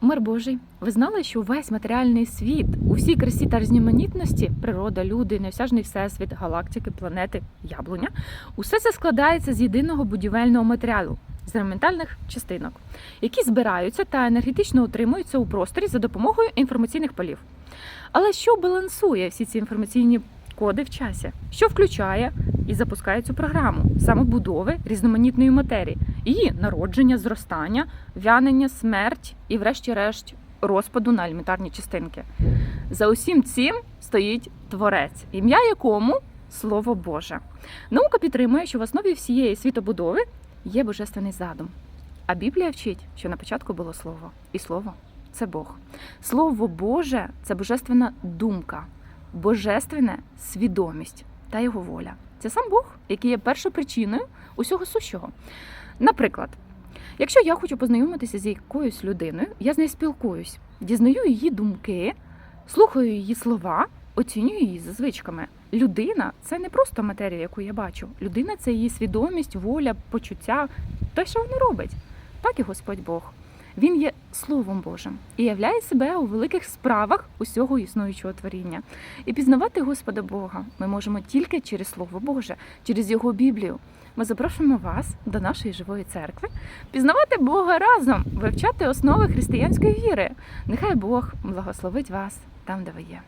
Мир Божий, ви знали, що весь матеріальний світ у всій красі та різноманітності природа, люди, неосяжний всесвіт, галактики, планети, яблуня усе це складається з єдиного будівельного матеріалу з елементальних частинок, які збираються та енергетично утримуються у просторі за допомогою інформаційних полів. Але що балансує всі ці інформаційні коди в часі? Що включає і запускає цю програму самобудови різноманітної матерії, її народження, зростання, вянення, смерть і, врешті-решт, розпаду на елементарні частинки. За усім цим стоїть творець, ім'я якому Слово Боже. Наука підтримує, що в основі всієї світобудови є божественний задум. А Біблія вчить, що на початку було слово, і слово це Бог. Слово Боже це божественна думка, божественна свідомість та його воля. Це сам Бог, який є першопричиною усього сущого. Наприклад, якщо я хочу познайомитися з якоюсь людиною, я з нею спілкуюсь, дізнаю її думки, слухаю її слова, оцінюю її за звичками. Людина це не просто матерія, яку я бачу. Людина це її свідомість, воля, почуття, те, що вона робить. Так і Господь Бог. Він є Словом Божим і являє себе у великих справах усього існуючого творіння. І пізнавати Господа Бога ми можемо тільки через Слово Боже, через Його Біблію. Ми запрошуємо вас до нашої живої церкви, пізнавати Бога разом, вивчати основи християнської віри. Нехай Бог благословить вас там, де ви є.